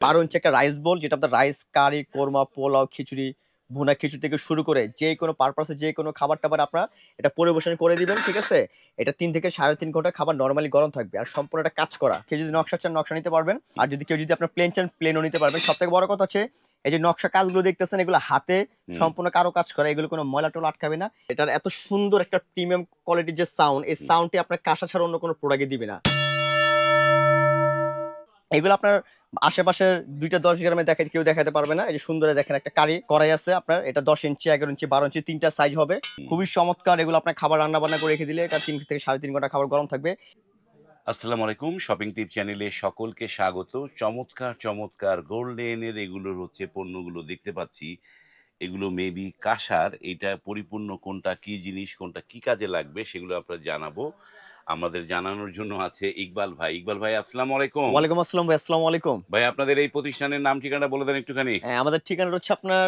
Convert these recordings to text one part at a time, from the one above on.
বারো ইঞ্চি একটা rice bowl যেটা আপনার রাইস কারি কোরমা পোলাও খিচুড়ি ভুনা খিচুড়ি থেকে শুরু করে যে কোনো পারপাসে যে কোনো খাবার টাবার আপনারা এটা পরিবেশন করে দিবেন ঠিক আছে? এটা তিন থেকে সাড়ে তিন ঘণ্টা খাবার নর্মালি গরম থাকবে আর সম্পূর্ণ একটা কাজ করা। কেউ যদি নকশা চান নকশা নিতে পারবেন। আর যদি কেউ যদি আপনার প্লেন চান প্লেনও নিতে পারবেন। সব থেকে বড় কথা হচ্ছে এই যে নকশা কাজগুলো দেখতেছেন এগুলো হাতে সম্পূর্ণ কারও কাজ করা এগুলো কোনো ময়লা টোলা আটকাবে না। এটার এত সুন্দর একটা প্রিমিয়াম কোয়ালিটির যে সাউন্ড এই সাউন্ডটি আপনার কাঁসা ছাড়া অন্য কোনো প্রোডাক্টে দিবে না। এগুলো আপনার আশেপাশের দুইটা দশ গ্রামে দেখে কেউ দেখাতে পারবে না। এই যে সুন্দরে দেখেন একটা কারি করাই আছে আপনার। এটা দশ ইঞ্চি এগারো ইঞ্চি বারো ইঞ্চি তিনটা সাইজ হবে। খুবই চমৎকার এগুলো আপনার খাবার রান্না বান্না করে রেখে দিলে। এটা তিন থেকে সাড়ে তিন ঘণ্টা খাবার গরম থাকবে। আসসালামু আলাইকুম শপিং টিপ চ্যানেলে সকলকে স্বাগত। চমৎকার চমৎকার গোল্ডেনের এগুলোর হচ্ছে পণ্যগুলো দেখতে পাচ্ছি। এগুলো মেবি কাঁসার। এটা পরিপূর্ণ কোনটা কি জিনিস কোনটা কি কাজে লাগবে সেগুলো আপনারা জানাব। আমাদের জানানোর জন্য আছে ইকবাল ভাই। ইকবাল ভাই আসসালামু আলাইকুম। ওয়ালাইকুম আসসালাম ভাই আসসালামু আলাইকুম। ভাই আপনাদের এই প্রতিষ্ঠানের নাম ঠিকানা বলে দেন একটুখানি। হ্যাঁ, আমাদের ঠিকানাটা হচ্ছে আপনার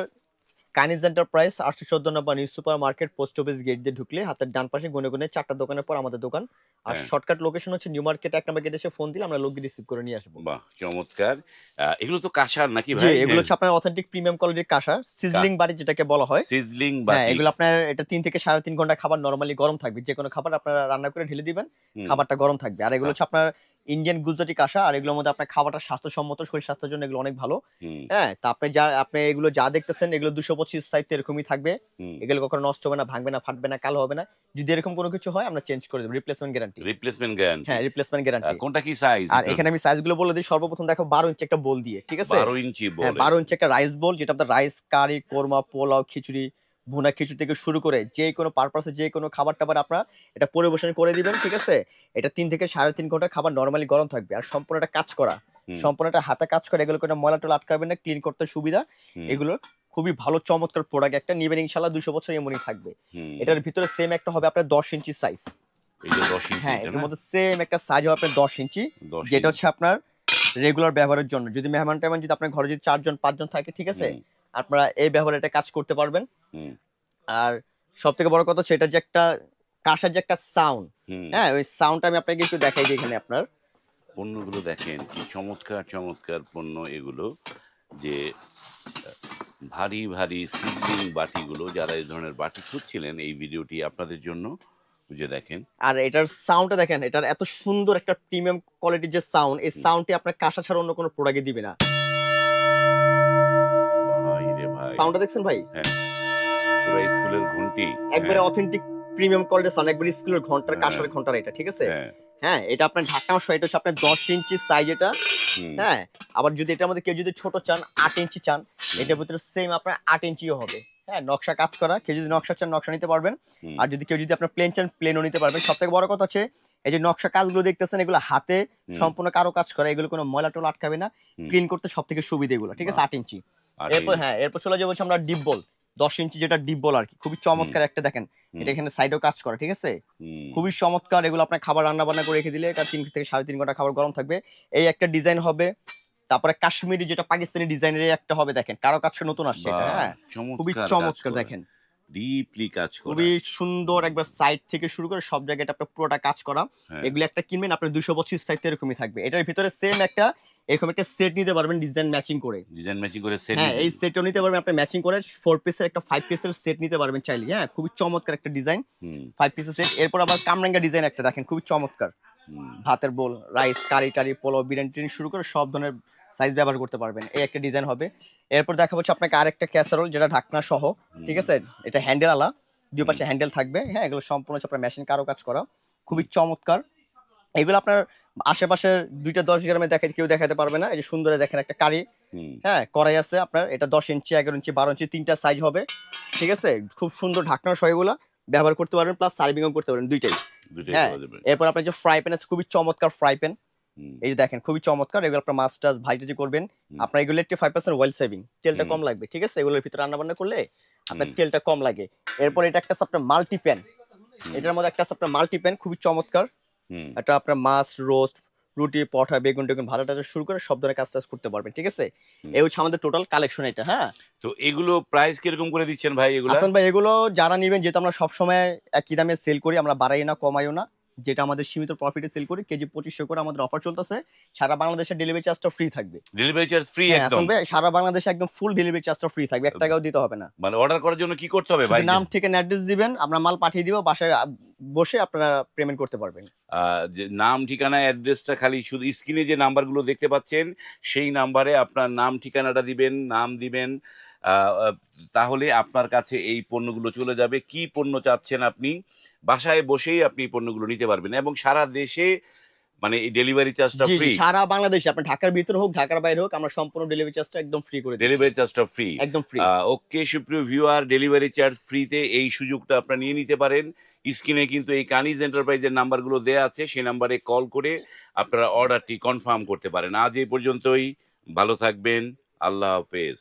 কানিজ এন্টারপ্রাইজ আটশো চোদ্দ number new super market post office gate দিয়ে ঢুকলে হাতের ডান পাশে গুনে গুনে চারটা দোকানের পর আমাদের দোকান। আর হ্যাঁ। শর্টকাট লোকেশন হচ্ছে নিউ মার্কেট এক নম্বর গেটে এসে ফোন দিলে আমরা লোক রিসিভ করে নিয়ে আসব। বাহ চমৎকার। এগুলো তো কাঁসার নাকি ভাই? এগুলো হচ্ছে আপনার অথেন্টিক প্রিমিয়াম কোয়ালিটির কাঁসা সিজলিং বাড়ি যেটাকে বলা হয়। সিজলিং হ্যাঁ বাটি এগুলো আপনার এটা তিন থেকে সাড়ে তিন ঘণ্টা খাবার নরমালি গরম থাকবে। যে কোনো খাবার আপনারা রান্না করে ঢেলে দিবেন খাবারটা গরম থাকবে। আর এগুলো হচ্ছে আপনার ইন্ডিয়ান গুজরাটি কাঁসা আর এগুলোর মধ্যে আপনার খাবারটা স্বাস্থ্যসম্মত শরীর স্বাস্থ্যের জন্য এগুলো অনেক ভালো। হ্যাঁ তা আপনি যা আপনি এগুলো যা দেখতেছেন এগুলো দুশো পঁচিশ সাইজ এরকমই থাকবে। এগুলো কখনো নষ্ট হবে না ভাঙবে না ফাটবে না কালো হবে না। যদি এরকম কোনো কিছু হয় আমরা চেঞ্জ করে দেবো রিপ্লেসমেন্ট গ্যারান্টি রিপ্লেসমেন্ট গ্যারান্টি হ্যাঁ রিপ্লেসমেন্ট গ্যারান্টি কোনটা কি সাইজ আর এখানে আমি সাইজগুলো বলে দিই সর্বপ্রথম দেখো বারো ইঞ্চি একটা বোল দিয়ে ঠিক আছে? বারো ইঞ্চি হ্যাঁ বারো ইঞ্চি একটা রাইস বোল যেটা আপনার রাইস কারি কোরমা পোলাও খিচুড়ি ভুনা খিচুড়ি থেকে শুরু করে যে কোনো পারপাসে যে কোনো খাবার টাবার আপনারা এটা পরিবেশন করে দিবেন ঠিক আছে? এটা তিন থেকে সাড়ে তিন ঘণ্টা খাবার নর্মালি গরম থাকবে আর সম্পূর্ণ একটা কাজ করা। সম্পূর্ণ একটা হাতে কাজ করে এগুলো কোনো ময়লা টলা আটকাবে না ক্লিন করতে সুবিধা। এগুলো খুবই ভালো চমৎকার প্রোডাক্ট একটা নিবেন ইনশাল্লাহ দুশো বছর এমনই থাকবে। এটার ভিতরে সেম একটা হবে আপনার দশ ইঞ্চি সাইজ হ্যাঁ এটার মধ্যে সেম একটা সাইজ হবে আপনার দশ ইঞ্চি। যেটা হচ্ছে আপনার রেগুলার ব্যবহারের জন্য। যদি মেহমান টেহমান যদি আপনার ঘরে যদি চারজন পাঁচজন থাকে ঠিক আছে? আপনারা এই ব্যবহারে এটা কাজ করতে পারবেন। হুম, আর সব থেকে বড় কথা হচ্ছে এটা যে একটা কাঁসার যে একটা সাউন্ড। হ্যাঁ ওই সাউন্ডটা আমি আপনাকে একটু দেখাই দিই এখানে আপনার। পণ্যগুলো দেখেন কি চমৎকার চমৎকার পণ্য এগুলো যে ভারী ভারী সিজলিং বাটিগুলো যারা এই ধরনের বাটি খুঁজছিলেন এই ভিডিওটি আপনাদের জন্য বুঝে দেখেন। আর এটার সাউন্ডটা দেখেন এটার এত সুন্দর একটা প্রিমিয়াম কোয়ালিটির যে সাউন্ড এই সাউন্ডটি আপনার কাঁসা ছাড়া অন্য কোনো প্রোডাক্টে দিবে না। সাউন্ডটা দেখছেন ভাই? পুরো স্কুলের ঘন্টি একবারে অথেন্টিক প্রিমিয়াম কোয়ালিটির সাউন্ড একবারে স্কুলের ঘণ্টার হ্যাঁ। কাঁসার ঘণ্টার এটা ঠিক আছে? হ্যাঁ। হ্যাঁ এটা আপনার ঢাকনা সহ এটা হচ্ছে আপনার দশ ইঞ্চি সাইজ এটা হ্যাঁ? আবার যদি এটার মধ্যে কেউ যদি ছোট চান আট ইঞ্চি চান এটার ভিতরে সেম আপনার আট ইঞ্চিও হবে হ্যাঁ? নকশা কাজ করা কেউ যদি নকশা চান নকশা নিতে পারবেন। আর যদি কেউ যদি আপনার প্লেন চান প্লেনও নিতে পারবেন। সব থেকে বড় কথা হচ্ছে এই যে নকশা কাজগুলো দেখতেছেন এগুলো হাতে সম্পূর্ণ কারও কাজ করা এগুলো কোনো ময়লা টোলা আটকাবে না। ক্লিন করতে সব থেকে সুবিধা এগুলো ঠিক আছে? আট ইঞ্চি। এরপর হ্যাঁ এরপর চলে যাব আমরা ডিপ বল দশ ইঞ্চি যেটা ডিপ বল আর কি খুবই চমৎকার একটা দেখেন। এটা এখানে সাইডেও কাজ করে ঠিক আছে? খুবই চমৎকার এগুলো আপনার খাবার রান্না বান্না করে রেখে দিলে এটা তিন থেকে সাড়ে তিন ঘণ্টা খাবার গরম থাকবে। এই একটা ডিজাইন হবে তারপরে কাশ্মীরি যেটা পাকিস্তানি ডিজাইনের একটা হবে দেখেন কারও কাছে নতুন আসছে এটা হ্যাঁ? খুবই চমৎকার দেখেন। ডিপলি কাজ করা খুবই সুন্দর একবার সাইড থেকে শুরু করে সব জায়গায় আপনার পুরোটা কাজ করা। হ্যাঁ, এগুলো একটা কিনবেন আপনার দুশো পঁচিশ সাইজ এরকমই থাকবে। এটার ভিতরে সেম একটা এরকম একটা সেট নিতে পারবেন ডিজাইন ম্যাচিং করে। ডিজাইন ম্যাচিং করে সেট হ্যাঁ এই সেটও নিতে পারবেন আপনি ম্যাচিং করে ফোর পিসের একটা ফাইভ পিসের সেট নিতে পারবেন চাইলে। হ্যাঁ খুবই চমৎকার একটা ডিজাইন ফাইভ পিসের সেট এরপর আবার কামরাঙ্গা ডিজাইন একটা দেখেন খুবই চমৎকার। ভাতের বোল রাইস কারি টারি পোলো বিরিয়ানি টিরিয়ানি শুরু করে সব ধরনের সাইজ ব্যবহার করতে পারবেন। এই একটা ডিজাইন হবে। এরপর দেখা হচ্ছে আপনাকে আরেকটা ক্যাসারোল যেটা ঢাকনা সহ ঠিক আছে? এটা হ্যান্ডেল আলা। দুই পাশে হ্যান্ডেল থাকবে। হ্যাঁ এগুলো সম্পূর্ণ হচ্ছে আপনার মেশিন কারও কাজ করা। খুবই চমৎকার। এগুলো আপনার আশেপাশের দুইটা দশ গ্রামে দেখে কেউ দেখাতে পারবে না। এই যে সুন্দরে দেখেন একটা কারি। হ্যাঁ করাই আছে আপনার। এটা দশ ইঞ্চি এগারো ইঞ্চি বারো ইঞ্চি তিনটা সাইজ হবে। ঠিক আছে? খুব সুন্দর ঢাকনা সহ এগুলো। ব্যবহার করতে পারবেন প্লাস সার্ভিংও করতে পারবেন দুইটাই। হ্যাঁ, এরপর আপনার যে ফ্রাই প্যান আছে খুবই চমৎকার ফ্রাই প্যান এই যে দেখেন খুবই চমৎকার এগুলো আপনার মাছ টাছ ভাইটাজি করবেন আপনার এগুলো একটি ফাইভ পার্সেন্ট ওয়েল সেভিং তেলটা কম লাগবে ঠিক আছে? এগুলোর ভিতরে রান্না বান্না করলে আপনার তেলটা কম লাগে। এরপর এটা একটা আপনার মাল্টি প্যান এটার মধ্যে একটা আপনার মাল্টি প্যান খুবই চমৎকার। এটা আপনার মাছ রোস্ট রুটি পরোটা বেগুন টেগুন ভালো টাজা শুরু করে সব ধরনের কাজ টাজ করতে পারবেন ঠিক আছে? এই হচ্ছে আমাদের টোটাল কালেকশন এটা হ্যাঁ? তো এগুলো প্রাইস কীরকম করে দিচ্ছেন ভাই এগুলো? হাসান ভাই এগুলো যারা নিবেন যেহেতু আমরা সবসময় একই দামে সেল করি আমরা বাড়াই না কমাইও না যেটা আমাদের সীমিত প্রফিটে সেল করি কেজি পঁচিশশো করে আমাদের অফার চলতেছে সারা বাংলাদেশের ডেলিভারি চার্জটা ফ্রি থাকবে। ডেলিভারি চার্জ ফ্রি একদম? ভাই সারা বাংলাদেশে একদম ফুল ডেলিভারি চার্জটা ফ্রি থাকবে এক টাকাও দিতে হবে না। মানে অর্ডার করার জন্য কি করতে হবে ভাই? নাম ঠিকানা অ্যাড্রেস দিবেন আমরা মাল পাঠিয়ে দিব বাসায় বসে আপনারা পেমেন্ট করতে পারবেন। যে নাম, ঠিকানা অ্যাড্রেসটা খালি শুধু স্ক্রিনে যে নাম্বারগুলো দেখতে পাচ্ছেন, সেই নাম্বারে আপনার নাম, ঠিকানাটা দিবেন, নাম দিবেন তাহলে আপনার কাছে এই পণ্যগুলো চলে যাবে। কি পণ্য চাচ্ছেন আপনি? বাসায় বসেই আপনি পণ্যগুলো নিতে পারবেন এবং সারা দেশে মানে এই ডেলিভারি চার্জটা ফ্রি সারা বাংলাদেশে আপনি ঢাকার ভিতরে হোক ঢাকার বাইরে হোক আমরা সম্পূর্ণ ডেলিভারি চার্জটা একদম ফ্রি করে। ডেলিভারি চার্জটা ফ্রি একদম ফ্রি ওকে সুপ্রিয় ভিউয়ার ডেলিভারি চার্জ ফ্রিতে এই সুযোগটা আপনারা নিয়ে নিতে পারেন। স্ক্রিনে কিন্তু এই কানিজ এন্টারপ্রাইজের নাম্বারগুলো দেয়া আছে সেই নাম্বারে কল করে আপনারা অর্ডারটি কনফার্ম করতে পারেন। আজ এই পর্যন্তই ভালো থাকবেন আল্লাহ হাফেজ।